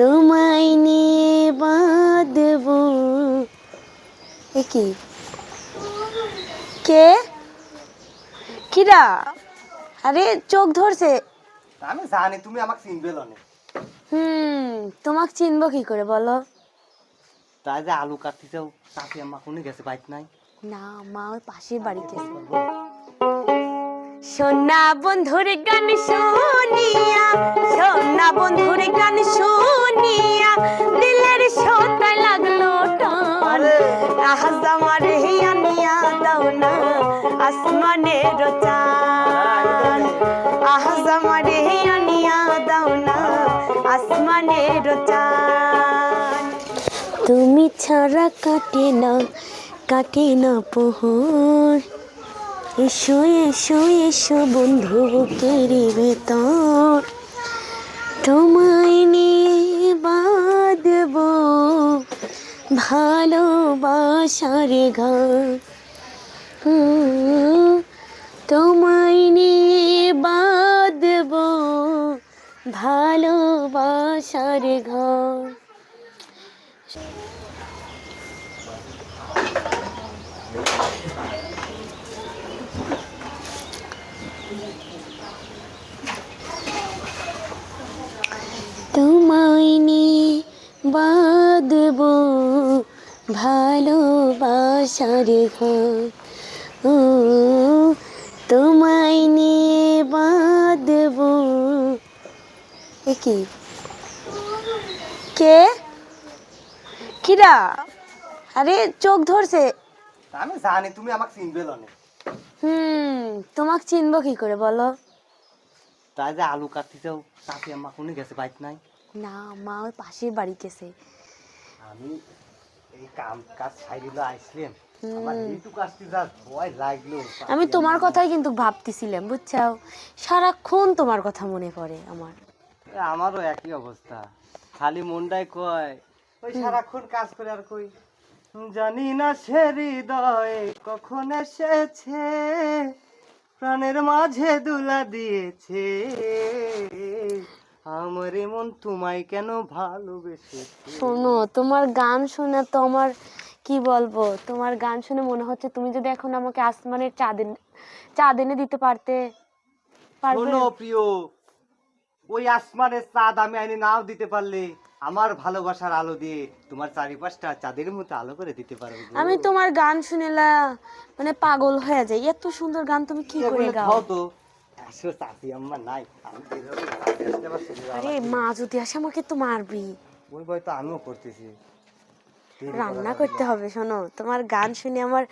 তোমায় নিয়ে বাঁধব। এ কি? কে? কিরা? আরে চোখ ধরছে। আমি জানি তুমি আমাকে চিনবে না হুম তোমাকে চিনবো কি করে বলো? তাই যে আলু কাটতে যাও চাষি আম্মা কোনে গেছে বাইক নাই। না মা ওই পাশের বাড়িতে সোনা বন্ধুর গান শুনিয়া সোনা বন্ধুর গান শুনিয়া দিলের সোতায় লাগল টান। আহাজ আমার হিয়ানিয়া দাও না আসমানের চান আহাজ আমার হিয়ানিয়া দাও না আসমানের চান তুমি ছাড়া কাটে না কাটে না পোহর। এসো এসো এসো বন্ধু বুকের ভেতর। তোমায় নিয়ে বাঁধব ভালোবাসার ঘর। তোমায় নিয়ে বাঁধব ভালোবাসার ঘর নিয়ে বাঁধব ভালোবাসার ও তোমায় নিয়ে বাঁধব। এ কি? কে? কিরা? আরে চোখ ধরছে। আমি জানি তুমি আমাকে চিনবে না হুম তোমাকে চিনবো কি করে বলো। তাই যে আলু কাটতে যাও চাষি আম্মা কোনে গেছে বাইক নাই। না মা ওই পাশের বাড়ি গেছে। আমি আমি তোমার কথাই কিন্তু ভাবতেছিলাম বুঝছাও? সারাক্ষণ তোমার কথা মনে পড়ে আমার। আমারও একই অবস্থা। খালি মনটাই কয় ওই সারাক্ষণ কাজ করে আর কই? জানি না সে হৃদয়ে কখন এসেছে প্রাণের মাঝে দুলা দিয়েছে। আমার মন তোমায় কেন ভালোবেসেছে? শোনো তোমার গান শুনে তো আমার কি বলব তোমার গান শুনে মনে হচ্ছে তুমি যদি এখন আমাকে আসমানের চাঁদ এনে- চাঁদ এনে দিতে পারতে শোনো প্রিয় ওই আসমানের চাঁদ আমি আইনে নাও দিতে পারলে আমার ভালোবাসার আলো দিয়ে তোমার চারিপাশটা চাঁদের মতো আলো করে দিতে পারব। আমি তোমার গান শুনেলা মানে পাগল হয়ে যাই। এত সুন্দর গান তুমি কি করে গাও? তো আসো চাচি আম্মা নাই আমি তো এরকম আসলে আবার শরীরে আরে মা যদি আসে আমাকে তো মারবি। ওই ভয় তো আমিও করতেছি। রান্না করতে হবে শোনো তোমার গান শুনে আমার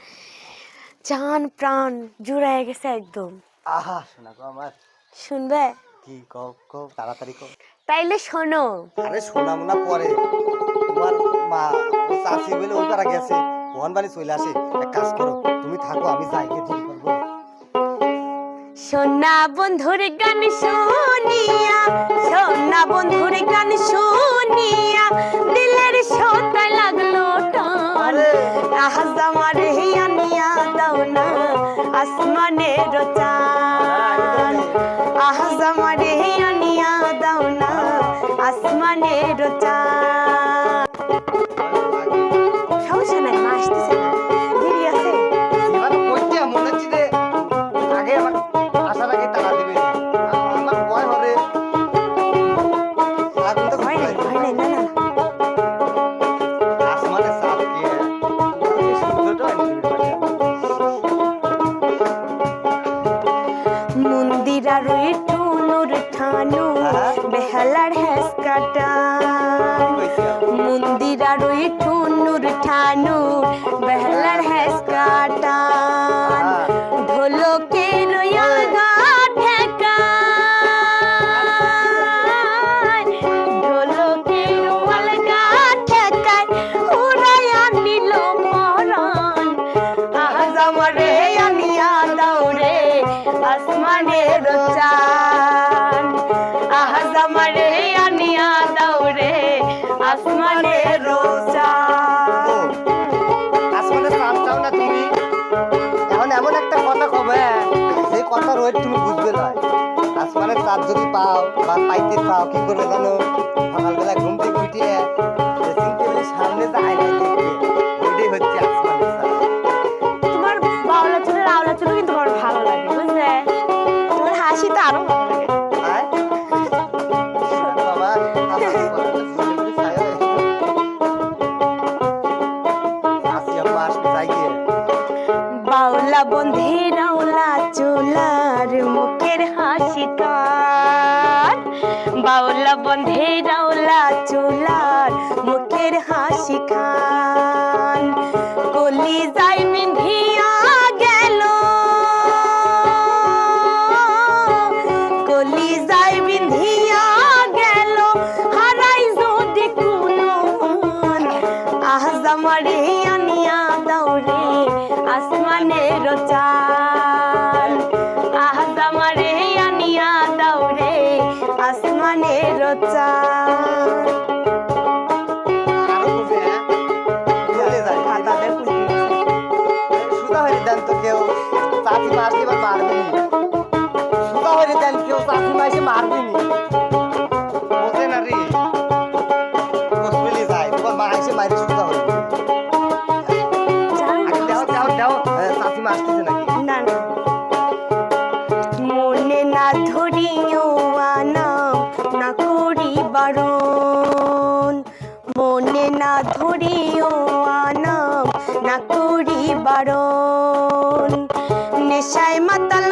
জান প্রাণ জুড়ায় গেছে একদম। আহা শোনা গো আমার। শুনবে? কি কও কও তাড়াতাড়ি কও। তাইলে শোনো। আরে শোনা মোনা পরে। তোমার মা চাচি বলে ওই পারা গেছে। বাড়ি চলে আসে। এক কাজ করো তুমি থাকো আমি যাই ঠিক সোনা বন্ধুর গান শুনিয়া সোনা বন্ধুর গান শুনিয়া দিলের সোতায় লাগল টান। আহাজ আমার হিয়ানিয়া দাও না আসমানের চান আহাজ আমার হিয়ানিয়া দাও না আসমানের চান টুনুর ঠানু বেহালার হেস কাটা। মন্দিরার ঠুনুর ঠানু বেহালার হেস কাটা। আসমানের চান আসমানে সাপ চাও এখন এমন একটা কথা কবে? যে কথা রোজ তুমি বুঝবে না। আসমানের চাঁদ যদি পাও বা পাইতে পাও, কি করবে জানো? সকালবেলা রাউলা চুলার মুখের হাসি খান। কলি যাই বিন্ধিয়া না ধরিও আনাম না করি বারণ। নেশায় মাতাল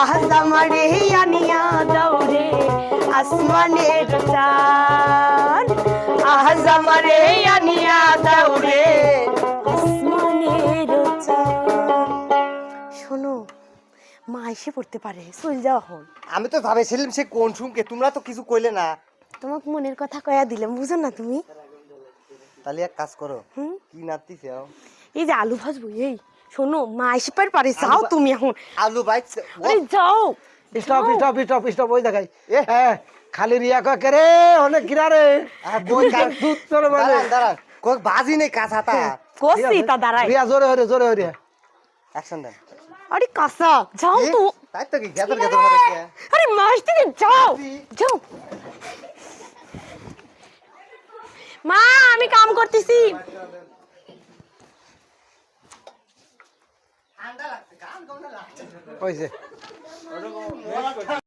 আজ আমারে আনিয়া দাউরে আসমানের চাল আজ আমারে আনিয়া দাউরে আসমানের চাল শোনো মা এসে পড়তে পারে চল যাও এখন আমি তো ভাবেছিলাম সে কোন শুনকে তোমরা তো কিছু কইলে না। তোমাকে মনের কথা কয়া দিলাম বুঝো না তুমি? তাহলে এক কাজ করো কি নাতিছে এই যে আলু ভাজবো এই। শোনো মা এসে পার পারে যাও তুমি এখন। আলু ভাই আরে যাও। স্টপ স্টপ স্টপ স্টপ ওই দেখাই। এ। হ্যাঁ খালি রিয়া কয় কে রে? অনেক কিরা রে দুধ চলে মানে দাঁড়ান কই বাজি নেই কাঁচা তা কষি তা দাঁড়াই রিয়া জোরে হরে জোরে হরে অ্যাকশন দেন। আরে কাঁচা যাও তো। তাই তো কি গেদর গেদর করে আরে মাস থেকে যাও যাও। মা আমি কাম করতেছি। হয়েছে।